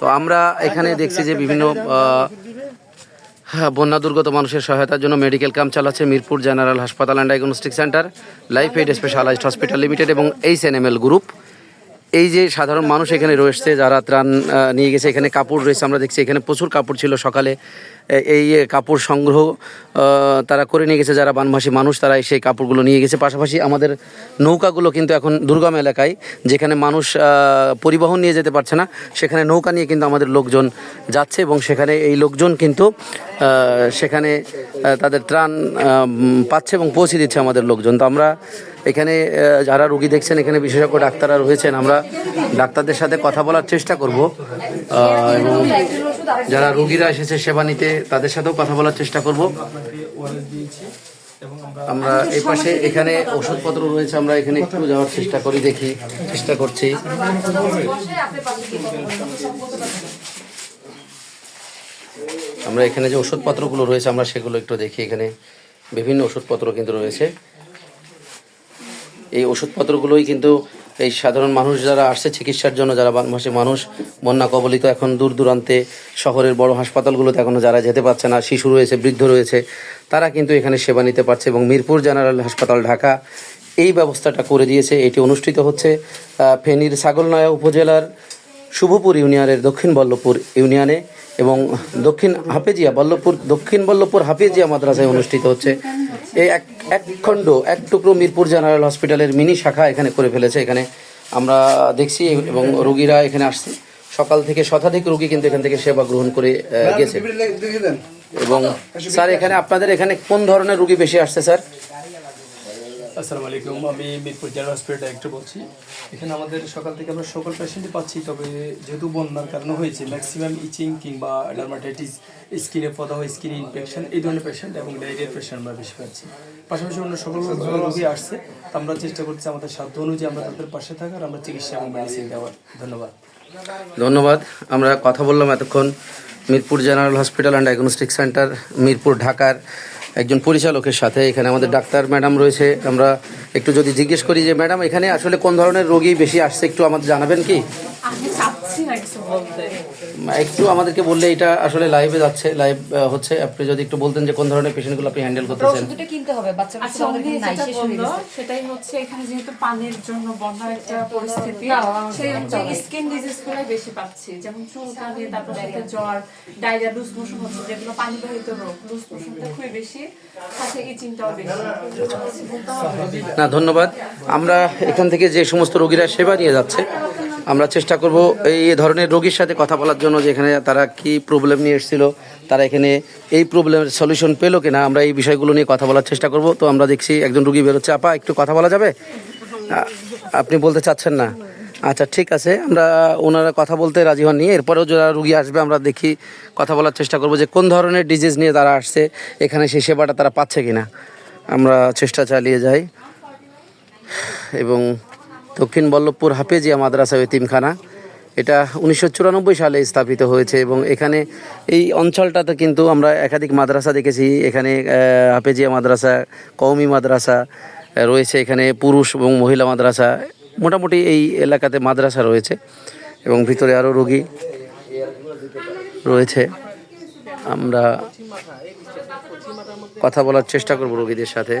তো আমরা এখানে দেখছি যে বিভিন্ন হ্যাঁ, বন্যা দুর্গত মানুষের সহায়তার জন্য মেডিকেল ক্যাম্প চালাচ্ছে মিরপুর জেনারেল হাসপাতাল and diagnostic centre Life Aid specialized hospital limited এবং H N M L group এই যে সাধারণ মানুষ এখানে রয়েছে যারা ত্রাণ নিয়ে গেছে এখানে কাপড় রয়েছে আমরা দেখছি এখানে প্রচুর কাপড় ছিল সকালে। এই কাপড় সংগ্রহ তারা করে নিয়ে গেছে, যারা বানভাসী মানুষ তারা সেই কাপড়গুলো নিয়ে গেছে। পাশাপাশি আমাদের নৌকাগুলো কিন্তু এখন দুর্গম এলাকায়, যেখানে মানুষ পরিবহন নিয়ে যেতে পারছে না, সেখানে নৌকা নিয়ে কিন্তু আমাদের লোকজন যাচ্ছে এবং সেখানে এই লোকজন কিন্তু সেখানে তাদের ত্রাণ পাচ্ছে এবং পৌঁছে দিচ্ছে আমাদের লোকজন। তো আমরা এখানে যারা রুগী দেখছেন, এখানে বিশেষজ্ঞ ডাক্তাররা রয়েছেন, আমরা ডাক্তারদের সাথে কথা বলার চেষ্টা করব এবং যারা রুগীরা এসেছে সেবা নিতে, তাদের সাথেও কথা বলার চেষ্টা করব। আমরা এই পাশে এখানে ওষুধপত্র রয়েছে, আমরা এখানে একটু যাওয়ার চেষ্টা করি, দেখি, চেষ্টা করছি। আমরা এখানে যে ওষুধপত্রগুলো রয়েছে, আমরা সেগুলো একটু দেখি এখানে। বিভিন্ন ওষুধপত্র কিন্তু রয়েছে। এই ওষুধপত্রগুলোই কিন্তু এই সাধারণ মানুষ যারা আসছে চিকিৎসার জন্য, যারা বানভাসী মানুষ, বন্যা কবলিত এখন দূর দূরান্তে শহরের বড় হাসপাতালগুলোতে এখনও যারা যেতে পারছে না, শিশু রয়েছে, বৃদ্ধ রয়েছে, তারা কিন্তু এখানে সেবা নিতে পারছে এবং মিরপুর জেনারেল হাসপাতাল ঢাকা এই ব্যবস্থাটা করে দিয়েছে। এটি অনুষ্ঠিত হচ্ছে ফেনীর ছাগলনয়া উপজেলার শুভপুর ইউনিয়নের দক্ষিণ বল্লভপুর ইউনিয়নে এবং দক্ষিণ হাফেজিয়া বল্লভপুর, দক্ষিণ বল্লভপুর হাফেজিয়া মাদ্রাসায় অনুষ্ঠিত হচ্ছে। এই এক এক খণ্ড এক টুকরো মিরপুর জেনারেল হসপিটালের মিনি শাখা এখানে করে ফেলেছে। এখানে আমরা দেখছি এবং রোগীরা এখানে আসছে। সকাল থেকে শতাধিক রোগী কিন্তু এখান থেকে সেবা গ্রহণ করে গেছে। এবং স্যার এখানে আপনাদের এখানে কোন ধরনের রুগী বেশি আসছে স্যার? আসসালামু আলাইকুম। আমি মিরপুর জেনারেল হসপিটাল ডাইরেক্টর বলছি। এখানে আমাদের সকাল থেকে আমরা সকল পেশেন্টই পাচ্ছি, তবে যেহেতু বন্যার কারণে হয়েছে ম্যাক্সিমাম ইচিং কিংবা ডার্মাটাইটিস স্কিনে পদা হয় স্কিন ইনফেকশন এই ধরনের পেশেন্ট এবং ডায়রিয়ার পেশেন্ট আমরা বেশি পাচ্ছি। পাশাপাশি অন্য সকল রোগী আসছে আমরা চেষ্টা করছি আমাদের সাধ্য অনুযায়ী আমরা তাদের পাশে থাকার, আমরা চিকিৎসা এবং মেডিসিন দেওয়ার। ধন্যবাদ। ধন্যবাদ। আমরা কথা বললাম এতক্ষণ Mirpur general hospital and diagnostic centre Mirpur, ঢাকার একজন পরিচালকের সাথে। এখানে আমাদের ডাক্তার ম্যাডাম রয়েছে। আমরা একটু যদি জিজ্ঞেস করি যে ম্যাডাম এখানে আসলে কোন ধরনের রোগী বেশি আসছে? একটু আমাদের জানাবেন কি? না একটু আমাদেরকে বললে এটা আসলে লাইভে যাচ্ছে লাইভ হচ্ছে। আপনি যদি একটু বলতেন যে কোন ধরনের পেশেন্টগুলো আপনি হ্যান্ডেল করতেছেন? ওষুধটা কিনতে হবে বাচ্চা আচ্ছা সেটাই হচ্ছে এখানে যেহেতু পানির জন্য বন্যার একটা পরিস্থিতি সেই অনুযায়ী স্কিন ডিজিজগুলো বেশি পাচ্ছি। যেমন চুলকানি তারপর সাথে জ্বর ডায়রিয়া লুজ মোশন হচ্ছে যেগুলো পানি বাহিত রোগ। লুজ মোশনটা খুবই বেশি সাথে ইচিংটাও বেশি। হবে না ধন্যবাদ। আমরা এখান থেকে যে সমস্ত রোগীরা সেবা নিয়ে যাচ্ছে, আমরা চেষ্টা করব এই ধরনের রোগীর সাথে কথা বলার জন্য যে এখানে তারা কি প্রবলেম নিয়ে এসেছিল, তারা এখানে এই প্রবলেমের সলিউশন পেল কিনা, আমরা এই বিষয়গুলো নিয়ে কথা বলার চেষ্টা করব। তো আমরা দেখছি একজন রুগী বেরোচ্ছে। আপা, একটু কথা বলা যাবে? আপনি বলতে চাচ্ছেন না। আচ্ছা ঠিক আছে। আমরা ওনারা কথা বলতে রাজি হন নিয়ে এরপরেও যারা রুগী আসবে, আমরা দেখি, কথা বলার চেষ্টা করব যে কোন ধরনের ডিজিজ নিয়ে তারা আসছে, এখানে সেই সেবাটা তারা পাচ্ছে কিনা। আমরা চেষ্টা চালিয়ে যাই। এবং দক্ষিণ বল্লভপুর হাফেজিয়া মাদ্রাসা এতিমখানা। এটা উনিশশো চুরানব্বই সালে স্থাপিত হয়েছে এবং এখানে এই অঞ্চলটাতে কিন্তু আমরা একাধিক মাদ্রাসা দেখেছি। এখানে হাফেজিয়া মাদ্রাসা, কওমি মাদ্রাসা রয়েছে এখানে পুরুষ এবং মহিলা মাদ্রাসা। মোটামুটি এই এলাকাতে মাদ্রাসা রয়েছে এবং ভিতরে আরও রোগী রয়েছে। আমরা কথা বলার চেষ্টা করব রোগীদের সাথে।